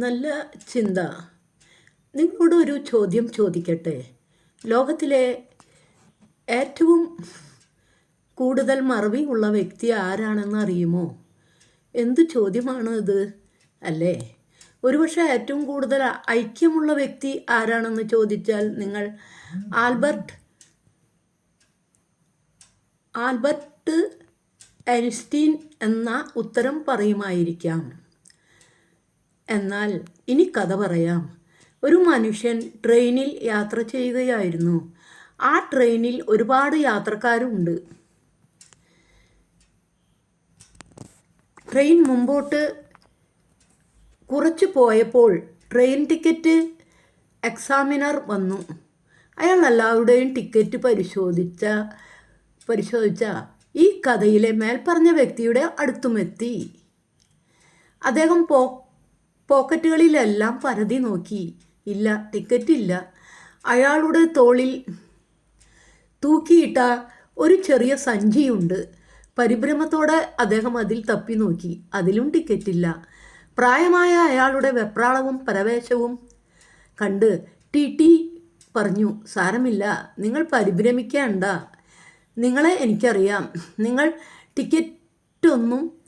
നല്ല ചിന്ത. നിങ്ങളോട് ഒരു ചോദ്യം ചോദിക്കട്ടെ? ലോകത്തിലെ ഏറ്റവും കൂടുതൽ മറവി ഉള്ള വ്യക്തി ആരാണെന്ന് അറിയുമോ? എന്ത് ചോദ്യമാണ് ഇത്? അല്ലേ? ഒരുപക്ഷെ ഏറ്റവും കൂടുതൽ ഐക്യമുള്ള വ്യക്തി ആരാണെന്ന് ചോദിച്ചാൽ നിങ്ങൾ ആൽബർട്ട് ആൽബർട്ട് ഐൻസ്റ്റീൻ എന്ന ഉത്തരം പറയുമായിരിക്കാം. എന്നാൽ ഇനി കഥ പറയാം. ഒരു മനുഷ്യൻ ട്രെയിനിൽ യാത്ര ചെയ്യുകയായിരുന്നു. ആ ട്രെയിനിൽ ഒരുപാട് യാത്രക്കാരുണ്ട്. ട്രെയിൻ മുമ്പോട്ട് കുറച്ച് പോയപ്പോൾ ട്രെയിൻ ടിക്കറ്റ് എക്സാമിനർ വന്നു. അയാൾ എല്ലാവരുടെയും ടിക്കറ്റ് പരിശോധിച്ച പരിശോധിച്ച ഈ കഥയിലെ മേൽപ്പറഞ്ഞ വ്യക്തിയുടെ അടുത്തുമെത്തി. അദ്ദേഹം പോ പോക്കറ്റുകളിലെല്ലാം പരതി നോക്കി. ഇല്ല ടിക്കറ്റ് ഇല്ല അയാളുടെ തോളിൽ തൂക്കിയിട്ട ഒരു ചെറിയ സഞ്ചിയുണ്ട്. പരിഭ്രമത്തോടെ അദ്ദേഹം അതിൽ തപ്പി നോക്കി. അതിലും ടിക്കറ്റില്ല. പ്രായമായ അയാളുടെ വെപ്രാളവും പരവേശവും കണ്ട് ടി ടി പറഞ്ഞു സാരമില്ല നിങ്ങൾ പരിഭ്രമിക്കേണ്ട. നിങ്ങളെ എനിക്കറിയാം. നിങ്ങൾ ടിക്കറ്റൊന്നും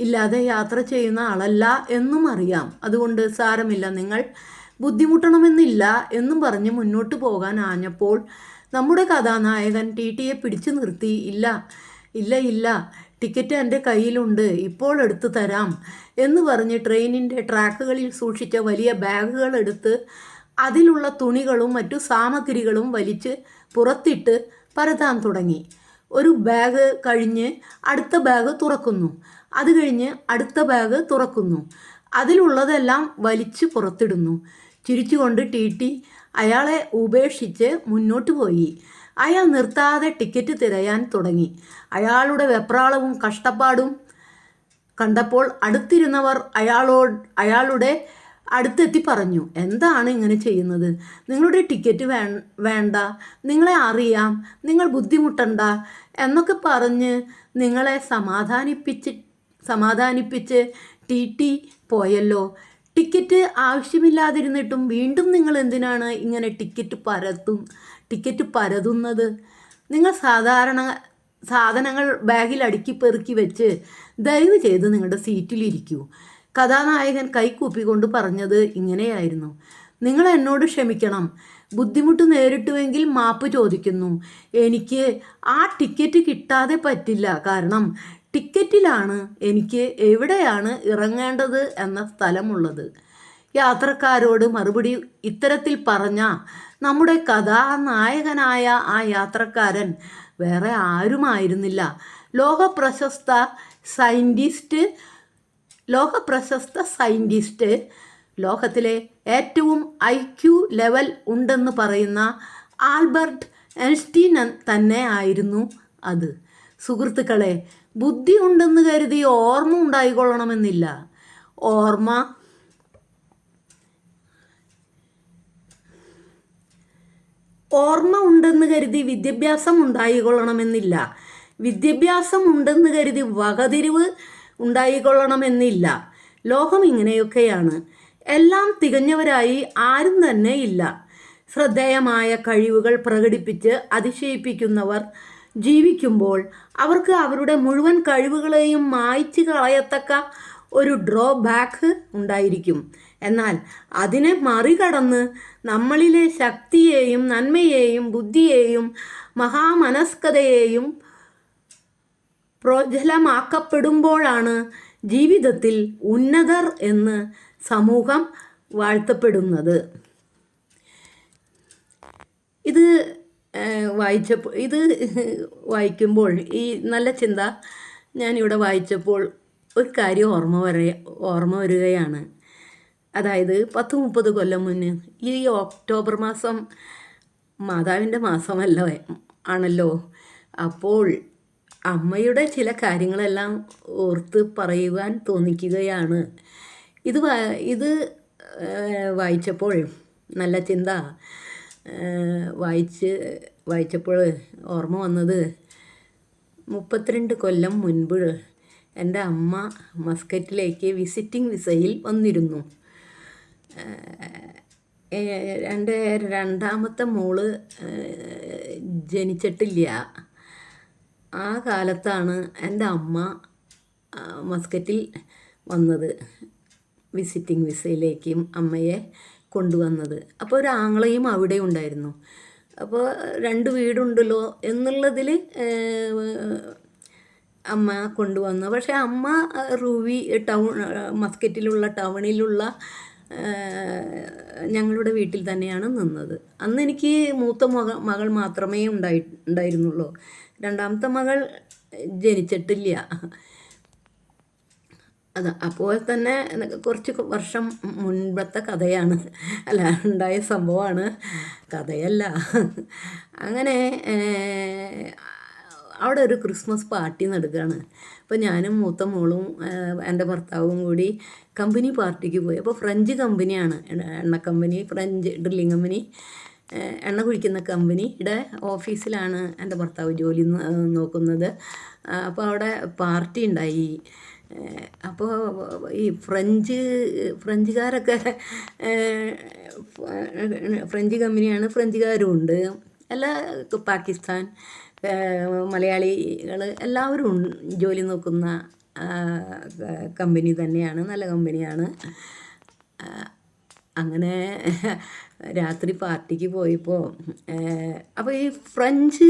ഇല്ലാതെ യാത്ര ചെയ്യുന്ന ആളല്ല എന്നും അറിയാം. അതുകൊണ്ട് സാരമില്ല. നിങ്ങൾ ബുദ്ധിമുട്ടണമെന്നില്ല എന്നും പറഞ്ഞ് മുന്നോട്ട് പോകാൻ ആഞ്ഞപ്പോൾ നമ്മുടെ കഥാനായകൻ ടി ടിയെ പിടിച്ചു നിർത്തി. ഇല്ല ഇല്ല ഇല്ല ടിക്കറ്റ് എന്റെ കയ്യിലുണ്ട്. ഇപ്പോൾ എടുത്തു തരാം എന്ന് പറഞ്ഞ് ട്രെയിനിന്റെ ട്രാക്കുകളിൽ സൂക്ഷിച്ച വലിയ ബാഗുകൾ എടുത്ത് അതിലുള്ള തുണികളും മറ്റു സാമഗ്രികളും വലിച്ച് പുറത്തിട്ട് പരതാൻ തുടങ്ങി. ഒരു ബാഗ് കഴിഞ്ഞ് അടുത്ത ബാഗ് തുറക്കുന്നു. അത് കഴിഞ്ഞ് അടുത്ത ബാഗ് തുറക്കുന്നു. അതിലുള്ളതെല്ലാം വലിച്ചു പുറത്തിടുന്നു. ചിരിച്ചുകൊണ്ട് ടി ടി അയാളെ ഉപേക്ഷിച്ച് മുന്നോട്ട് പോയി. അയാൾ നിർത്താതെ ടിക്കറ്റ് തിരയാൻ തുടങ്ങി. അയാളുടെ വെപ്രാളവും കഷ്ടപ്പാടും കണ്ടപ്പോൾ അടുത്തിരുന്നവർ അയാളോട് അയാളുടെ അടുത്തെത്തി പറഞ്ഞു എന്താണ് ഇങ്ങനെ ചെയ്യുന്നത്? നിങ്ങളുടെ ടിക്കറ്റ് വേ വേണ്ട. നിങ്ങളെ അറിയാം. നിങ്ങൾ ബുദ്ധിമുട്ടണ്ട. എന്നൊക്കെ പറഞ്ഞ് നിങ്ങളെ സമാധാനിപ്പിച്ച് സമാധാനിപ്പിച്ച് ടി ടി പോയല്ലോ. ടിക്കറ്റ് ആവശ്യമില്ലാതിരുന്നിട്ടും വീണ്ടും നിങ്ങൾ എന്തിനാണ് ഇങ്ങനെ ടിക്കറ്റ് പരത്തും ടിക്കറ്റ് പരതുന്നത്? നിങ്ങൾ സാധാരണ സാധനങ്ങൾ ബാഗിൽ അടുക്കി പെറുക്കി വെച്ച് ദയവ് ചെയ്ത് നിങ്ങളുടെ സീറ്റിലിരിക്കൂ. കഥാനായകൻ കൈകൂപ്പിക്കൊണ്ട് പറഞ്ഞത് ഇങ്ങനെയായിരുന്നു. നിങ്ങൾ എന്നോട് ക്ഷമിക്കണം. ബുദ്ധിമുട്ട് നേരിട്ടുവെങ്കിൽ മാപ്പ് ചോദിക്കുന്നു. എനിക്ക് ആ ടിക്കറ്റ് കിട്ടാതെ പറ്റില്ല. കാരണം ടിക്കറ്റിലാണ് എനിക്ക് എവിടെയാണ് ഇറങ്ങേണ്ടത് എന്ന സ്ഥലമുള്ളത്. യാത്രക്കാരോട് മറുപടി ഇത്തരത്തിൽ പറഞ്ഞ നമ്മുടെ കഥാനായകനായ ആ യാത്രക്കാരൻ വേറെ ആരുമായിരുന്നില്ല. ലോക പ്രശസ്ത സയന്റിസ്റ്റ് ലോക പ്രശസ്ത സയന്റിസ്റ്റ് ലോകത്തിലെ ഏറ്റവും ഐ ക്യു ലെവൽ ഉണ്ടെന്ന് പറയുന്ന ആൽബർട്ട് ഐൻസ്റ്റീൻ തന്നെ ആയിരുന്നു അത്. സുഹൃത്തുക്കളെ ബുദ്ധി ഉണ്ടെന്ന് കരുതി ഓർമ്മ ഉണ്ടായിക്കൊള്ളണമെന്നില്ല. ഓർമ്മ ഓർമ്മ ഉണ്ടെന്ന് കരുതി വിദ്യാഭ്യാസം ഉണ്ടായിക്കൊള്ളണമെന്നില്ല. വിദ്യാഭ്യാസം ഉണ്ടെന്ന് കരുതി വകതിരിവ് ഉണ്ടായിക്കൊള്ളണമെന്നില്ല. ലോകം ഇങ്ങനെയൊക്കെയാണ്. എല്ലാം തികഞ്ഞവരായി ആരും തന്നെ ഇല്ല. ശ്രദ്ധേയമായ കഴിവുകൾ പ്രകടിപ്പിച്ച് അതിശയിപ്പിക്കുന്നവർ ജീവിക്കുമ്പോൾ അവർക്ക് അവരുടെ മുഴുവൻ കഴിവുകളെയും മായ്ച്ചു കളയത്തക്ക ഒരു ഡ്രോ ബാക്ക് ഉണ്ടായിരിക്കും. എന്നാൽ അതിനെ മറികടന്ന് നമ്മളിലെ ശക്തിയെയും നന്മയെയും ബുദ്ധിയെയും മഹാമനസ്കതയെയും പ്രോജ്വലമാക്കപ്പെടുമ്പോഴാണ് ജീവിതത്തിൽ ഉന്നതർ എന്ന് സമൂഹം വാഴ്ത്തപ്പെടുന്നത്. ഇത് വായിച്ചപ്പോൾ ഇത് വായിക്കുമ്പോൾ ഈ നല്ല ചിന്ത ഞാനിവിടെ വായിച്ചപ്പോൾ ഒരു കാര്യം ഓർമ്മ വര ഓർമ്മ വരികയാണ്. അതായത് പത്ത് മുപ്പത് കൊല്ലം മുന്നേ ഈ ഒക്ടോബർ മാസം മാതാവിന്റെ മാസമല്ല ആണല്ലോ. അപ്പോൾ അമ്മയുടെ ചില കാര്യങ്ങളെല്ലാം ഓർത്ത് പറയുവാൻ തോന്നിക്കുകയാണ്. ഇത് ഇത് വായിച്ചപ്പോൾ നല്ല ചിന്ത വായിച്ച് വായിച്ചപ്പോൾ ഓർമ്മ വന്നത് മുപ്പത്തിരണ്ട് കൊല്ലം മുൻപ് എന്റെ അമ്മ മസ്കറ്റിലേക്ക് വിസിറ്റിംഗ് വിസയിൽ വന്നിരുന്നു. എന്റെ രണ്ടാമത്തെ മോൾ ജനിച്ചിട്ടില്ല. ആ കാലത്താണ് എന്റെ അമ്മ മസ്കറ്റിൽ വന്നത് വിസിറ്റിംഗ് വിസയിലേക്കും അമ്മയെ കൊണ്ടുവന്നത്. അപ്പോൾ ഒരു ആങ്ങളയും അവിടെ ഉണ്ടായിരുന്നു. അപ്പോൾ രണ്ട് വീടുണ്ടല്ലോ എന്നുള്ളതിൽ അമ്മ കൊണ്ടുവന്നു. പക്ഷേ അമ്മ റൂവി ടൗൺ മസ്ക്കറ്റിലുള്ള ടൗണിലുള്ള ഞങ്ങളുടെ വീട്ടിൽ തന്നെയാണ് നിന്നത്. അന്ന് എനിക്ക് മൂത്ത മക മകൾ മാത്രമേ ഉണ്ടായി ഉണ്ടായിരുന്നുള്ളൂ. രണ്ടാമത്തെ മകൾ ജനിച്ചിട്ടില്ല. അത് അപ്പോൾ തന്നെ കുറച്ച് വർഷം മുൻപത്തെ കഥയാണ്. അല്ല ഉണ്ടായ സംഭവമാണ്. കഥയല്ല. അങ്ങനെ അവിടെ ഒരു ക്രിസ്മസ് പാർട്ടി നടക്കുകയാണ്. അപ്പോൾ ഞാനും മൂത്ത മോളും എന്റെ ഭർത്താവും കൂടി കമ്പനി പാർട്ടിക്ക് പോയി. അപ്പോൾ ഫ്രഞ്ച് കമ്പനിയാണ്. എണ്ണ- കമ്പനി ഫ്രഞ്ച് ഡ്രില്ലിംഗ് കമ്പനി എണ്ണ കുഴിക്കുന്ന കമ്പനിയുടെ ഓഫീസിലാണ് എന്റെ ഭർത്താവ് ജോലി നോക്കുന്നത്. അപ്പോൾ അവിടെ പാർട്ടി ഉണ്ടായി. അപ്പോൾ ഈ ഫ്രഞ്ച് ഫ്രഞ്ചുകാരൊക്കെ ഫ്രഞ്ച് കമ്പനിയാണ് ഫ്രഞ്ചുകാരും ഉണ്ട് എല്ലാ പാകിസ്ഥാൻ മലയാളികൾ എല്ലാവരും ജോലി നോക്കുന്ന കമ്പനി തന്നെയാണ് നല്ല കമ്പനിയാണ്. അങ്ങനെ രാത്രി പാർട്ടിക്ക് പോയപ്പോൾ അപ്പോൾ ഈ ഫ്രഞ്ച്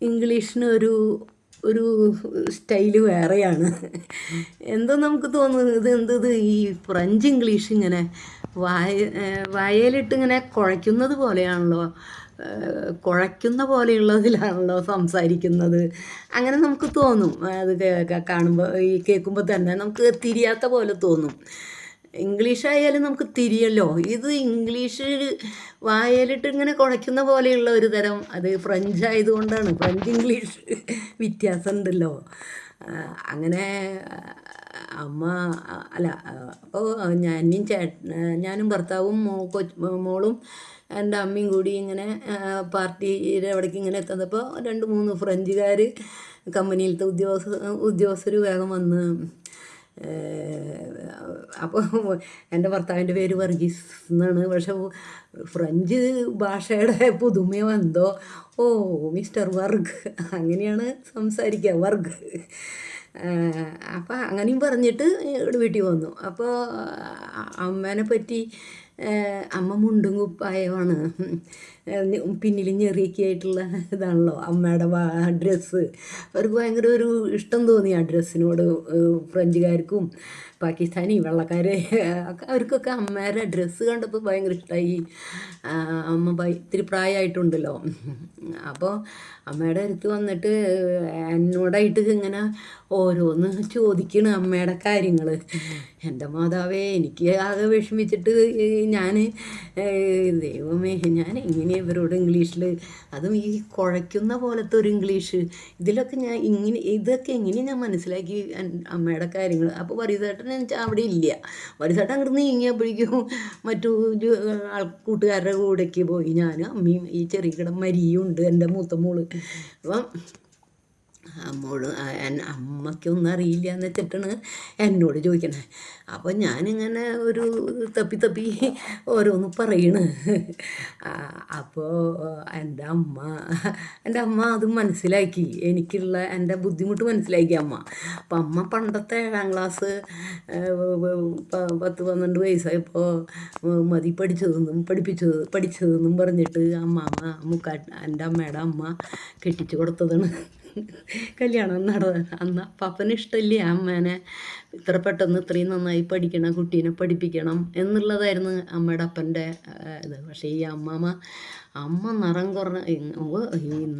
ഇംഗ്ലീഷിന് ഒരു സ്റ്റൈൽ വേറെയാണ്. എന്തോ നമുക്ക് തോന്നുന്നു ഇത് എന്തത് ഈ ഫ്രഞ്ച് ഇംഗ്ലീഷ് ഇങ്ങനെ വായ വായയിലിട്ട് ഇങ്ങനെ കുഴയ്ക്കുന്നത് പോലെയാണല്ലോ. കുഴയ്ക്കുന്ന പോലെയുള്ളതിലാണല്ലോ സംസാരിക്കുന്നത്. അങ്ങനെ നമുക്ക് തോന്നും. അത് കാണുമ്പോൾ ഈ കേൾക്കുമ്പോൾ തന്നെ നമുക്ക് തിരിയാത്ത പോലെ തോന്നും. ഇംഗ്ലീഷ് ആയാലും നമുക്ക് തിരിയല്ലോ. ഇത് ഇംഗ്ലീഷ് വായലിട്ട് ഇങ്ങനെ കുഴയ്ക്കുന്ന പോലെയുള്ള ഒരു തരം അത് ഫ്രഞ്ച് ആയതുകൊണ്ടാണ്. ഫ്രഞ്ച് ഇംഗ്ലീഷ് വ്യത്യാസം ഉണ്ടല്ലോ അങ്ങനെ അമ്മ അല്ല അപ്പോൾ ഞാനും ചേ ഞാനും ഭർത്താവും മോ മോളും എന്റെ അമ്മയും കൂടി ഇങ്ങനെ പാർട്ടിയുടെ അവിടേക്ക് ഇങ്ങനെ എത്തുന്നപ്പോൾ രണ്ട് മൂന്ന് ഫ്രഞ്ചുകാർ കമ്പനിയിലത്തെ ഉദ്യോഗസ്ഥ ഉദ്യോഗസ്ഥർ വേഗം വന്ന് അപ്പോൾ എന്റെ ഭർത്താവിന്റെ പേര് വർഗീസ് എന്നാണ്. പക്ഷെ ഫ്രഞ്ച് ഭാഷയുടെ പുതുമയോ എന്തോ. ഓ മിസ്റ്റർ വർഗ്. അങ്ങനെയാണ് സംസാരിക്കുക വർഗ്. അപ്പോൾ അങ്ങനെയും പറഞ്ഞിട്ട് വീട്ടിൽ വന്നു. അപ്പോൾ അമ്മേനെ പറ്റി അമ്മ മുണ്ടും കുപ്പായമാണ് പിന്നിൽ ഞെറിയൊക്കെയായിട്ടുള്ള ഇതാണല്ലോ അമ്മയുടെ അഡ്രസ്സ് അവർക്ക് ഭയങ്കര ഒരു ഇഷ്ടം തോന്നി ആ ഡ്രസ്സിനോട് ഫ്രഞ്ചുകാർക്കും പാകിസ്ഥാനി വെള്ളക്കാരെ അവർക്കൊക്കെ അമ്മേരെ ഡ്രസ്സ് കണ്ടപ്പോൾ ഭയങ്കര ഇഷ്ടമായി അമ്മ ഇത്തിരി പ്രായമായിട്ടുണ്ടല്ലോ അപ്പോൾ അമ്മയുടെ അടുത്ത് വന്നിട്ട് എന്നോടായിട്ട് ഇങ്ങനെ ഓരോന്ന് ചോദിക്കണ് അമ്മയുടെ കാര്യങ്ങൾ എന്റെ മാതാവേ എനിക്ക് ആകെ വിഷമിച്ചിട്ട് ഞാൻ ദൈവമേ ഞാൻ എങ്ങനെ ഇവരോട് ഇംഗ്ലീഷിൽ അതും ഈ കുഴയ്ക്കുന്ന പോലത്തെ ഒരു ഇംഗ്ലീഷ് ഇതിലൊക്കെ ഞാൻ ഇങ്ങനെ ഇതൊക്കെ എങ്ങനെ ഞാൻ മനസ്സിലാക്കി അമ്മയുടെ കാര്യങ്ങൾ അപ്പോൾ വരിസേട്ടൻ എനിക്ക് അവിടെ ഇല്ല. വരിസേട്ടൻ അങ്ങോട്ട് നീങ്ങിയപ്പോഴേക്കും മറ്റു കൂട്ടുകാരുടെ കൂടെയൊക്കെ പോയി. ഞാനും അമ്മയും ഈ ചെറിയ കിടം മരിയും ഉണ്ട് എന്റെ മൂത്ത മോൾ. അപ്പം അമ്മോട് അമ്മയ്ക്കൊന്നും അറിയില്ല എന്ന് വെച്ചിട്ടാണ് എന്നോട് ചോദിക്കണേ. അപ്പോൾ ഞാനിങ്ങനെ ഒരു തപ്പി തപ്പി ഓരോന്ന് പറയണ്. അപ്പോൾ എന്റെ അമ്മ എന്റെ അമ്മ അത് മനസ്സിലാക്കി. എനിക്കുള്ള എന്റെ ബുദ്ധിമുട്ട് മനസ്സിലാക്കി അമ്മ. അപ്പം അമ്മ പണ്ടത്തെ ഏഴാം ക്ലാസ് പത്ത് പന്ത്രണ്ട് വയസ്സായപ്പോൾ മതി പഠിച്ചതെന്നും പഠിപ്പിച്ചത് പഠിച്ചതെന്നും പറഞ്ഞിട്ട് അമ്മാമ്മ മുക്കാ എന്റെ അമ്മയുടെ അമ്മ കെട്ടിച്ചു കൊടുത്തതാണ്. കല്യാണം നടന്ന അന്ന് അപ്പാപ്പന് ഇഷ്ടമില്ല? അമ്മേനെ ഇത്ര പെട്ടെന്ന് ഇത്രയും നന്നായി പഠിക്കണം കുട്ടീനെ പഠിപ്പിക്കണം എന്നുള്ളതായിരുന്നു അമ്മയുടെ അപ്പന്റെ ഇത്. പക്ഷേ ഈ അമ്മാമ്മ അമ്മ നിറം കുറഞ്ഞ ഈ-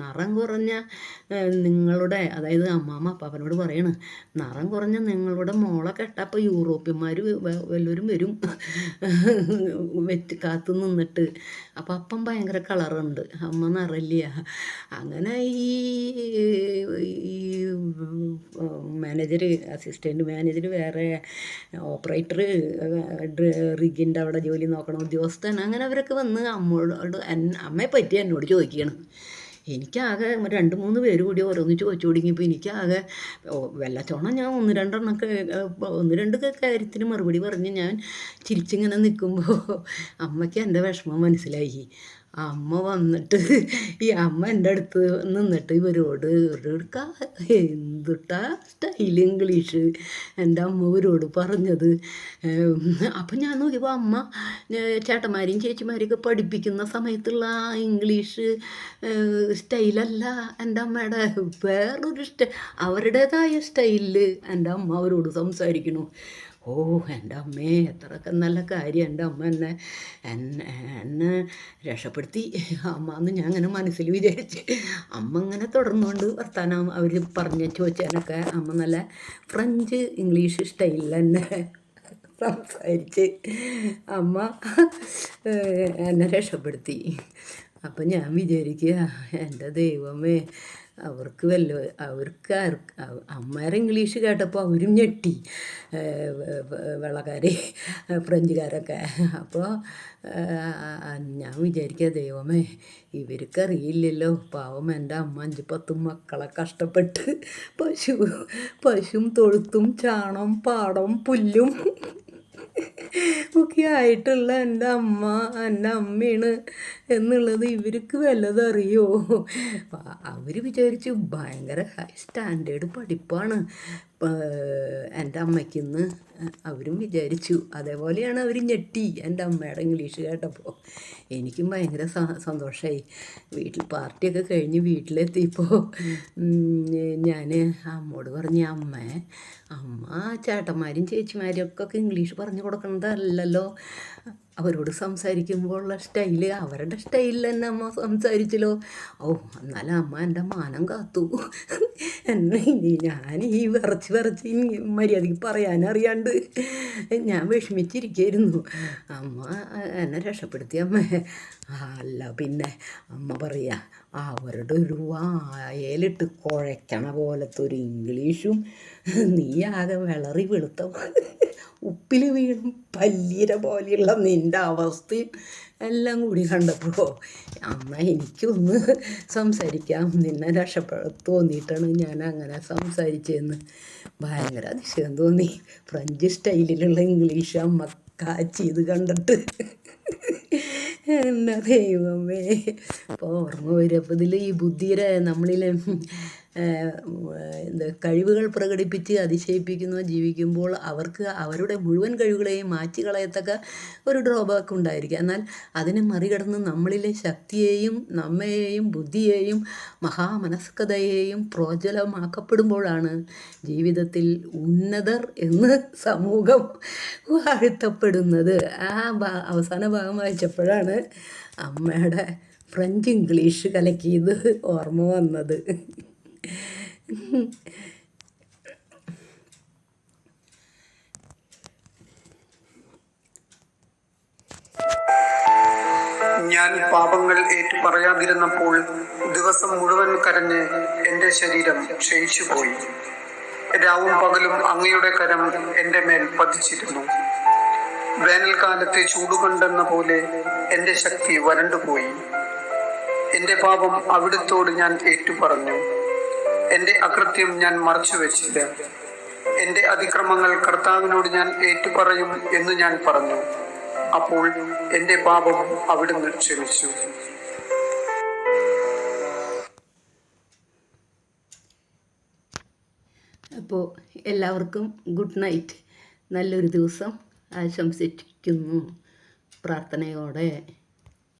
നിറം കുറഞ്ഞ നിങ്ങളുടെ അതായത് അമ്മാമ്മ അപ്പാപ്പനോട് പറയണ് നിറം കുറഞ്ഞ നിങ്ങളുടെ മോളെ കെട്ടപ്പോൾ യൂറോപ്യന്മാർ വല്ലവരും വരും. വെച്ച് കാത്തു നിന്നിട്ട്. അപ്പം അപ്പം ഭയങ്കര കളറുണ്ട്. അമ്മ നിറയില്ല അങ്ങനെ ഈ മാനേജർ അസിസ്റ്റന്റ് മാനേജർ വേറെ ഓപ്പറേറ്റർ റിഗിന്റെ അവിടെ ജോലി നോക്കണ ഉദ്യോഗസ്ഥൻ അങ്ങനെ അവരൊക്കെ വന്ന് അമ്മയോട് അമ്മയെ പറ്റി എന്നോട് ചോദിക്കുകയാണ് എനിക്കാകെ രണ്ട് മൂന്ന് പേര് കൂടി ഓരോന്ന് ചോദിച്ചു തുടങ്ങിയപ്പോൾ എനിക്കാകെ വെള്ളച്ചോണം ഞാൻ ഒന്ന് രണ്ടെണ്ണമൊക്കെ ഒന്ന് രണ്ട് കാര്യത്തിന് മറുപടി പറഞ്ഞ് ഞാൻ ചിരിച്ചിങ്ങനെ നിൽക്കുമ്പോൾ അമ്മയ്ക്ക് എന്റെ വിഷമം മനസ്സിലായി. അമ്മ വന്നിട്ട് ഈ അമ്മ എന്റെ അടുത്ത് നിന്നിട്ട് ഇവരോട് ഇവരോടുക്ക എന്തുട്ടാ സ്റ്റൈൽ ഇംഗ്ലീഷ്? എന്റെ അമ്മ ഇവരോട് പറഞ്ഞത് അപ്പം ഞാൻ നോക്കിയപ്പോൾ അമ്മ ചേട്ടന്മാരെയും ചേച്ചിമാരെയൊക്കെ പഠിപ്പിക്കുന്ന സമയത്തുള്ള ആ ഇംഗ്ലീഷ് സ്റ്റൈലല്ല എന്റെ അമ്മയുടെ വേറൊരു സ്റ്റൈ അവരുടേതായ സ്റ്റൈലിൽ എന്റെ അമ്മ അവരോട് സംസാരിക്കണു ഓ എന്റെ അമ്മേ എത്രയൊക്കെ നല്ല കാര്യം. എന്റെ അമ്മ എന്നെ എന്നെ എന്നെ രക്ഷപ്പെടുത്തി. അമ്മ എന്ന് ഞാൻ അങ്ങനെ മനസ്സിൽ വിചാരിച്ച് അമ്മ ഇങ്ങനെ തുടർന്നുകൊണ്ട് വർത്താനം അവർ പറഞ്ഞ ചോദിച്ചാനൊക്കെ അമ്മ നല്ല ഫ്രഞ്ച് ഇംഗ്ലീഷ് സ്റ്റൈലിൽ തന്നെ സംസാരിച്ച് അമ്മ എന്നെ രക്ഷപ്പെടുത്തി. അപ്പം ഞാൻ വിചാരിക്കുക എന്റെ ദൈവമേ അവർക്ക് വല്ല അവർക്ക് അമ്മമാരെ ഇംഗ്ലീഷ് കേട്ടപ്പോൾ അവരും ഞെട്ടി വെള്ളക്കാരെ ഫ്രഞ്ചുകാരൊക്കെ. അപ്പോൾ ഞാൻ വിചാരിക്കുക ദൈവമേ ഇവർക്കറിയില്ലല്ലോ. പാവം എന്റെ അമ്മ അഞ്ച് പത്തും മക്കളെ കഷ്ടപ്പെട്ട് പശു പശുവും തൊഴുത്തും ചാണം പാടം പുല്ലും ഒക്കെ ആയിട്ടുള്ള എന്റെ അമ്മ എന്റെ അമ്മയാണ് എന്നുള്ളത് ഇവർക്ക് വല്ലതറിയോ അവർ വിചാരിച്ചു ഭയങ്കര ഹൈ സ്റ്റാൻഡേർഡ് പഠിപ്പാണ്. എന്റെ അമ്മയ്ക്കിന്ന് അവരും വിചാരിച്ചു അതേപോലെയാണ് അവർ ഞെട്ടി എന്റെ അമ്മയുടെ ഇംഗ്ലീഷ് കേട്ടപ്പോൾ എനിക്കും ഭയങ്കര സന്തോഷമായി വീട്ടിൽ പാർട്ടിയൊക്കെ കഴിഞ്ഞ് വീട്ടിലെത്തിയപ്പോൾ ഞാൻ അമ്മോട് പറഞ്ഞു അമ്മ അമ്മ ചേട്ടന്മാരും ചേച്ചിമാരും ഒക്കെ ഇംഗ്ലീഷ് പറഞ്ഞു കൊടുക്കണതല്ലല്ലോ. അവരോട് സംസാരിക്കുമ്പോൾ ഉള്ള സ്റ്റൈൽ അവരുടെ സ്റ്റൈലിൽ തന്നെ അമ്മ സംസാരിച്ചല്ലോ. ഓ എന്നാലും അമ്മ എന്റെ മാനം കാത്തു. എന്നെ ഇനി ഞാൻ ഈ വിറച്ച് വിറച്ച് മര്യാദയ്ക്ക് പറയാനറിയാണ്ട് ഞാൻ വിഷമിച്ചിരിക്കായിരുന്നു. അമ്മ എന്നെ രക്ഷപ്പെടുത്തി അമ്മ. അല്ല പിന്നെ അമ്മ പറയുക അവരുടെ ഒരു വായലിട്ട് കുഴയ്ക്കണ പോലത്തെ ഒരു ഇംഗ്ലീഷും നീ ആകെ വിളറി വെളുത്ത ഉപ്പിൽ വീണും പല്ലീര പോലെയുള്ള നിന്റെ അവസ്ഥയും എല്ലാം കൂടി കണ്ടപ്പോൾ അമ്മ എനിക്കൊന്ന് സംസാരിക്കാം. നിന്നെ രക്ഷപ്പെട തോന്നിയിട്ടാണ് ഞാൻ അങ്ങനെ സംസാരിച്ചതെന്ന് ഭയങ്കര അതിശയം തോന്നി. ഫ്രഞ്ച് സ്റ്റൈലിലുള്ള ഇംഗ്ലീഷ് അമ്മ കാച്ചി ഇത് കണ്ടിട്ട്. എന്റെ ദൈവമേ. അപ്പോൾ ഓർമ്മ വരും. അപ്പോൾ ഇതിൽ ഈ ബുദ്ധിയുടെ നമ്മളിൽ എന്താ കഴിവുകൾ പ്രകടിപ്പിച്ച് അതിശയിപ്പിക്കുന്നു ജീവിക്കുമ്പോൾ അവർക്ക് അവരുടെ മുഴുവൻ കഴിവുകളെയും മാറ്റിക്കളയത്തക്ക ഒരു ഡ്രോബാക്ക് ഉണ്ടായിരിക്കും. എന്നാൽ അതിനെ മറികടന്ന് നമ്മളിലെ ശക്തിയെയും നമ്മയെയും ബുദ്ധിയെയും മഹാമനസ്കതയെയും പ്രോജ്വലമാക്കപ്പെടുമ്പോഴാണ് ജീവിതത്തിൽ ഉന്നതർ എന്ന് സമൂഹം വാഴ്ത്തപ്പെടുന്നത്. ആ അവസാന ഭാഗം വായിച്ചപ്പോഴാണ് അമ്മയുടെ ഫ്രഞ്ച് ഇംഗ്ലീഷ് കലക്കിയത് ഓർമ്മ വന്നത്. ഞാൻ പാപങ്ങൾ ഏറ്റു പറയാതിരുന്നപ്പോൾ ദിവസം മുഴുവൻ കരഞ്ഞ് എന്റെ ശരീരം ക്ഷയിച്ചുപോയി. രാവും പകലും അങ്ങയുടെ കരം എന്റെ മേൽ പതിച്ചിരുന്നു. വേനൽക്കാലത്തെ ചൂടുകൊണ്ടെന്ന പോലെ എന്റെ ശക്തി വരണ്ടുപോയി. എന്റെ പാപം അവിടുത്തോട് ഞാൻ ഏറ്റുപറഞ്ഞു. എന്റെ അകൃത്യം ഞാൻ മറച്ചു വെച്ചില്ല. എന്റെ അതിക്രമങ്ങൾ കർത്താവിനോട് ഞാൻ ഏറ്റുപറയും എന്ന് ഞാൻ പറഞ്ഞു. അപ്പോൾ എന്റെ പാപം അവിടുന്ന് ക്ഷമിച്ചു. അപ്പോൾ എല്ലാവർക്കും ഗുഡ് നൈറ്റ്. നല്ലൊരു ദിവസം ആശംസിക്കുന്നു. പ്രാർത്ഥനയോടെ.